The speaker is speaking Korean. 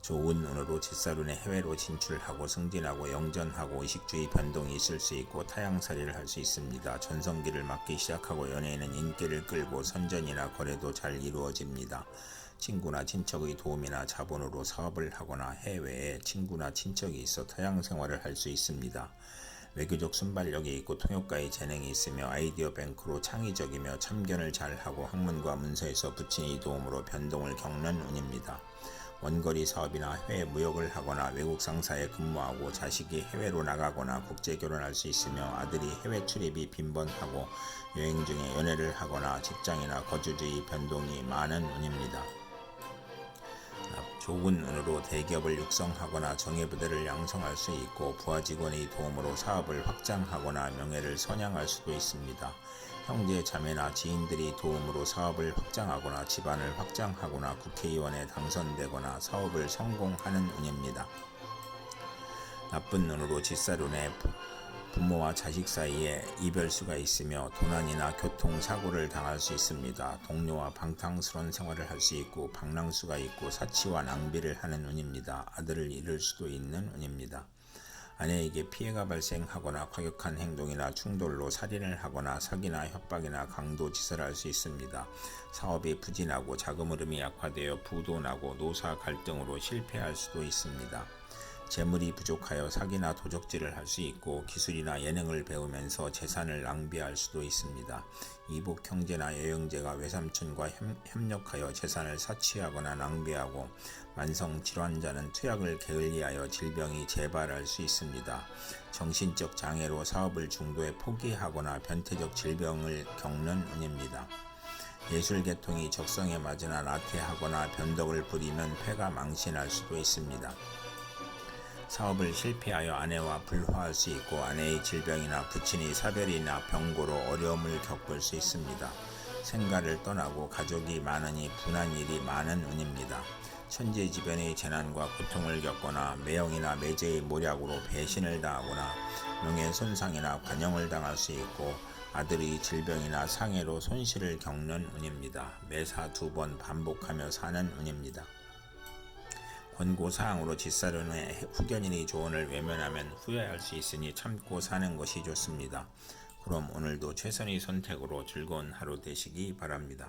좋은 운으로 제사룬에 해외로 진출하고 승진하고 영전하고 의식주의 변동이 있을 수 있고 타양살이를 할 수 있습니다. 전성기를 맞기 시작하고 연예인은 인기를 끌고 선전이나 거래도 잘 이루어집니다. 친구나 친척의 도움이나 자본으로 사업을 하거나 해외에 친구나 친척이 있어 타양 생활을 할 수 있습니다. 외교적 순발력이 있고 통역가의 재능이 있으며 아이디어 뱅크로 창의적이며 참견을 잘하고 학문과 문서에서 부친의 도움으로 변동을 겪는 운입니다. 원거리 사업이나 해외 무역을 하거나 외국 상사에 근무하고 자식이 해외로 나가거나 국제 결혼할 수 있으며 아들이 해외 출입이 빈번하고 여행 중에 연애를 하거나 직장이나 거주지의 변동이 많은 운입니다. 좋은 운으로 대기업을 육성하거나 정예부대를 양성할 수 있고 부하 직원의 도움으로 사업을 확장하거나 명예를 선양할 수도 있습니다. 형제 자매나 지인들이 도움으로 사업을 확장하거나 집안을 확장하거나 국회의원에 당선되거나 사업을 성공하는 운입니다. 나쁜 눈으로 직사룬에 부모와 자식 사이에 이별수가 있으며 도난이나 교통사고를 당할 수 있습니다. 동료와 방탕스러운 생활을 할 수 있고 방랑수가 있고 사치와 낭비를 하는 운입니다. 아들을 잃을 수도 있는 운입니다. 아내에게 피해가 발생하거나 과격한 행동이나 충돌로 살인을 하거나 사기나 협박이나 강도 짓을 할 수 있습니다. 사업이 부진하고 자금 흐름이 약화되어 부도나고 노사 갈등으로 실패할 수도 있습니다. 재물이 부족하여 사기나 도적질을 할 수 있고 기술이나 예능을 배우면서 재산을 낭비할 수도 있습니다. 이복 형제나 여형제가 외삼촌과 협력하여 재산을 사취하거나 낭비하고 만성 질환자는 투약을 게을리하여 질병이 재발할 수 있습니다. 정신적 장애로 사업을 중도에 포기하거나 변태적 질병을 겪는 운입니다. 예술 계통이 적성에 맞으나 나태하거나 변덕을 부리면 폐가 망신할 수도 있습니다. 사업을 실패하여 아내와 불화할 수 있고 아내의 질병이나 부친의 사별이나 병고로 어려움을 겪을 수 있습니다. 생가를 떠나고 가족이 많으니 분한 일이 많은 운입니다. 천재지변의 재난과 고통을 겪거나 매형이나 매제의 모략으로 배신을 당하거나 명예 손상이나 관용을 당할 수 있고 아들의 질병이나 상해로 손실을 겪는 운입니다. 매사 두 번 반복하며 사는 운입니다. 권고사항으로 짓사료는 후견인의 조언을 외면하면 후회할 수 있으니 참고 사는 것이 좋습니다. 그럼 오늘도 최선의 선택으로 즐거운 하루 되시기 바랍니다.